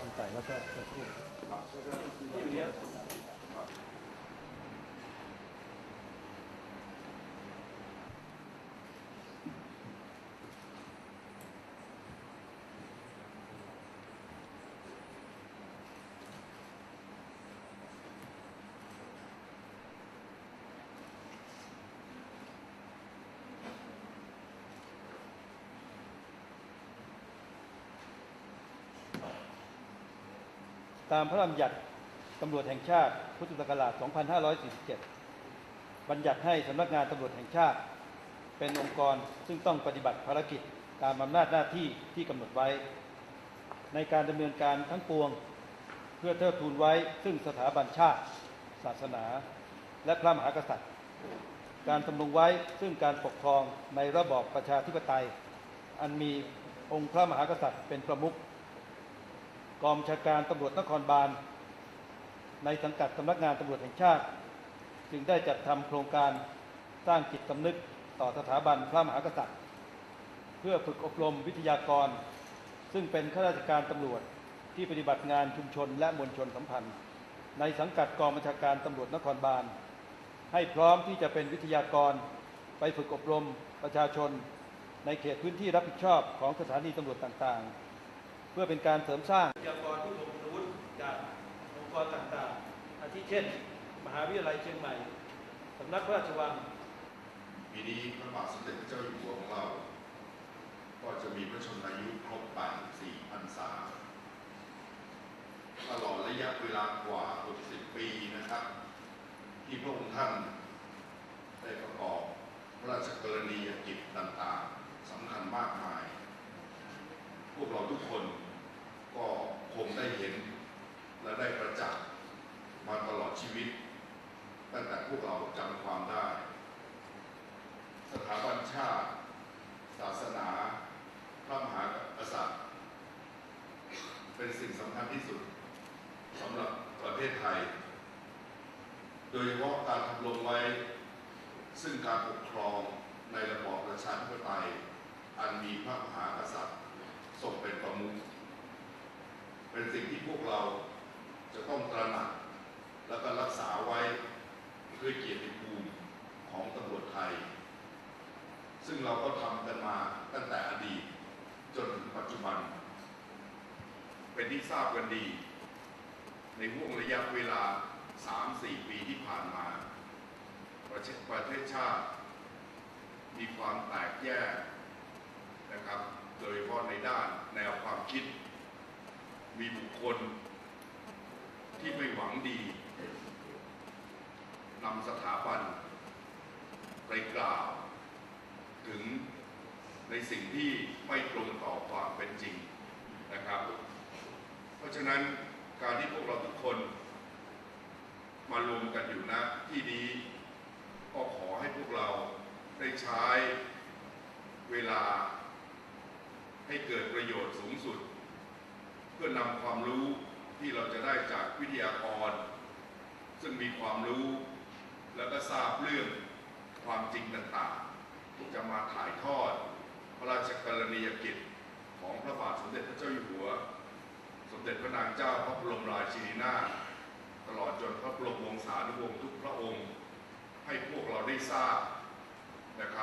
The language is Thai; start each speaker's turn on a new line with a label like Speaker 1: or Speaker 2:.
Speaker 1: 是在一个在在做。啊，这个一。 ตามพระราชบัญญัติตำรวจแห่งชาติพุทธศักราช 2547 บัญญัติให้สำนักงานตำรวจแห่งชาติ เป็นองค์กรซึ่งต้องปฏิบัติภารกิจตามอำนาจหน้าที่ที่กำหนดไว้ ในการดำเนินการทั้งปวง เพื่อเทิดทูนไว้ซึ่งสถาบันชาติ ศาสนา และพระมหากษัตริย์ การดำรงไว้ซึ่งการปกครองในระบอบประชาธิปไตย อันมีองค์พระมหากษัตริย์เป็นประมุข กองบัญชาการตำรวจนครบาล ในสังกัดสำนักงานตำรวจแห่งชาติ จึงได้จัดทำโครงการสร้างจิตสำนึกต่อสถาบันพระมหากษัตริย์ เพื่อฝึกอบรมวิทยากร ซึ่งเป็นข้าราชการตำรวจที่ปฏิบัติงานชุมชนและมวลชนสัมพันธ์ ในสังกัดกองบัญชาการตำรวจนครบาล ให้พร้อมที่จะเป็นวิทยากรไปฝึกอบรมประชาชน ในเขตพื้นที่รับผิดชอบของสถานีตำรวจต่างๆ เพื่อเป็นการเสริมสร้างวิทยากรผู้ทรงคุณวุฒิจากองค์กรต่างๆ อาทิเช่น มหาวิทยาลัยเชียงใหม่สำนักพระราชวัง
Speaker 2: ปีนี้พระบาทสมเด็จพระเจ้าอยู่หัวของเรา ก็จะมีพระชนมายุครบ 84พรรษา ตลอดระยะเวลากว่า 60 ปีนะครับ ที่พระองค์ท่านได้ประกอบพระราชกรณียกิจต่างๆสำคัญมากมาย พวกเราทุกคนก็คงได้เห็นและได้ประจักษ์มาตลอดชีวิต ตั้งแต่พวกเราจำความได้ สถาบันชาติ ศาสนา พระมหากษัตริย์ เป็นสิ่งสำคัญ ที่สุดสำหรับประเทศไทย โดยเฉพาะการทำลงไว้ ซึ่งการปกครองในระบอบประชาธิปไตย อันมีพระมหากษัตริย์ทรงเป็นประมุขเป็นสิ่งที่พวกเราจะต้องตระหนัก แล้วก็รักษาไว้ด้วยเกียรติภูมิของตำรวจไทย ซึ่งเราก็ทำกันมาตั้งแต่อดีตจนถึงปัจจุบัน เป็นที่ทราบกันดี ในห่วงระยะเวลา 3-4 ปีที่ผ่านมา ประเทศประเทศชาติ มีความแตกแยกนะครับ โดยเฉพาะในด้านแนวความคิด มีบุคคลที่ไม่หวังดีนำสถาบันไปกล่าว ถึงในสิ่งที่ไม่ตรงต่อความเป็นจริงนะครับะฉะนั้นการที่พวกเราทุกคน มารวมกันอยู่ณที่นี้ ก็ขอให้พวกเราได้ใช้เวลาให้เกิดประโยชน์สูงสุด เพื่อนำความรู้ที่เราจะได้จากวิทยากร ซึ่งมีความรู้แล้วก็ทราบเรื่องความจริงต่างๆที่จะมาถ่ายทอด พระราชกรณียกิจของพระบาทสมเด็จพระเจ้าอยู่หัว เด็จพระนางเจ้าพระบรมราชินีนาถตลอดจนพระบรมวงศานุวงศ์ทุกพระองค์ ให้พวกเราได้ทราบนะครับ